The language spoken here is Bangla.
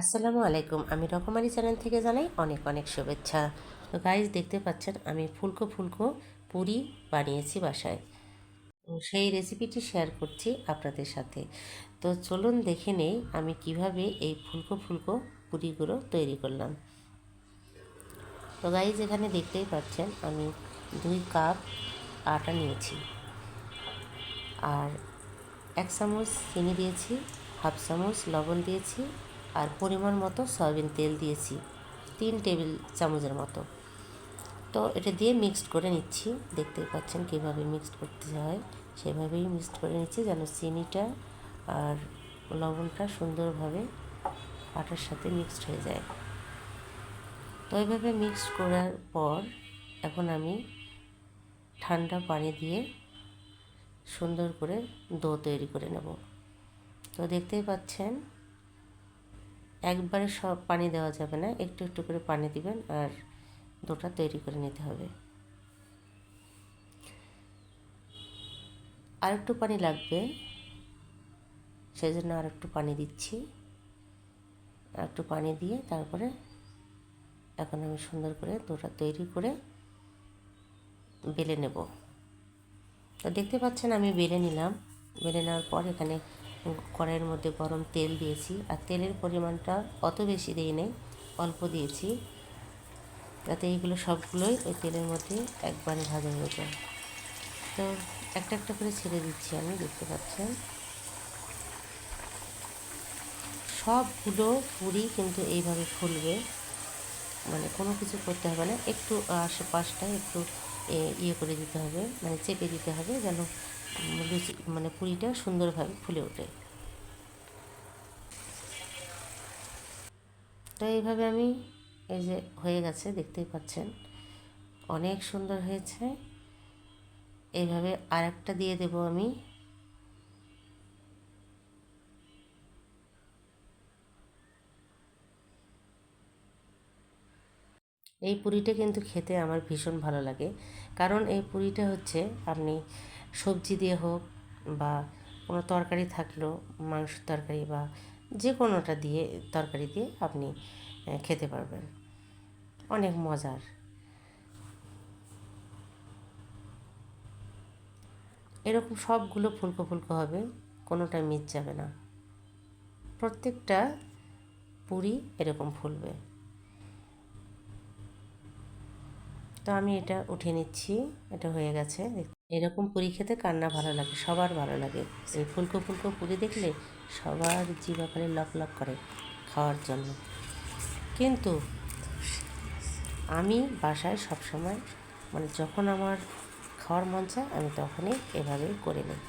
আসসালামু আলাইকুম। আমি রকমারি চ্যানেল থেকে জানাই অনেক অনেক শুভেচ্ছা। তো গাইজ দেখতে পাচ্ছেন আমি ফুলকো ফুলকো পুরি বানিয়েছি বাসায়। সেই রেসিপিটি শেয়ার করছি আপনাদের সাথে। তো চলুন দেখে নেই আমি কীভাবে এই ফুলকো ফুলকো পুরিগুলো তৈরি করলাম। তো গাইজ এখানে দেখতেই পাচ্ছেন আমি দুই কাপ আটা নিয়েছি। আর এক চামচ চিনি দিয়েছি, হাফ চামচ লবণ দিয়েছি আর পরিমাণ মতো সয়াবিন তেল দিয়েছি, তিন টেবিল চামচের মতো। তো এটা দিয়ে মিক্সড করে নিচ্ছি। দেখতেই পাচ্ছেন কীভাবে মিক্সড করতে হয়। সেভাবেই মিক্সড করে নিচ্ছি যেন চিনিটা আর লবণটা সুন্দরভাবে আটার সাথে মিক্সড হয়ে যায়। তো এইভাবে মিক্সড করার পর এখন আমি ঠান্ডা পানি দিয়ে সুন্দর করে দো তৈরি করে নেব। তো দেখতেই পাচ্ছেন একবারে সব পানি দেওয়া যাবে না, একটু একটু করে পানি দিবেন আর দোটা তৈরি করে নিতে হবে। আর একটু পানি লাগবে সেই জন্য আর একটু পানি দিচ্ছি। আর একটু পানি দিয়ে তারপরে এখন আমি সুন্দর করে দোটা তৈরি করে বেলে নেব। তো দেখতে পাচ্ছেন আমি বেলে নিলাম, বেলে নেওয়ার পর এখানে কড়াইয়ের মধ্যে গরম তেল দিয়েছি। আর তেলের পরিমাণটা অত বেশি দিই নেই, অল্প দিয়েছি। যাতে এইগুলো সবগুলোই ওই তেলের মধ্যে একবারে ভাজা হয়ে যায়। তো একটা একটা করে ছেড়ে দিচ্ছি আমি, দেখতে পাচ্ছেন। সবগুলো পুরি কিন্তু এইভাবে ফুলবে। মানে কোনো কিছু করতে হবে না। একটু আশেপাশটায় একটু ইয়ে করে দিতে হবে মানে চেপে দিতে হবে যেন লুচি মানে পুরিটা সুন্দরভাবে ফুলে ওঠে। তো এইভাবে আমি এই যে হয়ে গেছে, দেখতেই পাচ্ছেন। অনেক সুন্দর হয়েছে। এইভাবে আর একটা দিয়ে দেবো আমি। এই পুরিটা কিন্তু খেতে আমার ভীষণ ভালো লাগে। কারণ এই পুরিটা হচ্ছে আপনি সবজি দিয়ে হোক বা কোনো তরকারি থাকল মাংস তরকারি বা যে কোনোটা দিয়ে তরকারি দিয়ে আপনি খেতে পারবেন। অনেক মজার। এরকম সবগুলো ফুলকো ফুলকো হবে, কোনোটা মিস যাবে না। প্রত্যেকটা পুরি এরকম ফুলবে। তো আমি এটা উঠে নিচ্ছি। এটা হয়ে গেছে। এরকম পুরি খেতে কান্না ভালো লাগে, সবার ভালো লাগে। এই ফুলকো ফুলকো পুরি দেখলে সবার জি খালি লক লক করে খাওয়ার জন্য। কিন্তু আমি বাসায় সবসময় মানে যখন আমার খাওয়ার মন চায়, আমি তখনই এভাবেই করে নিই।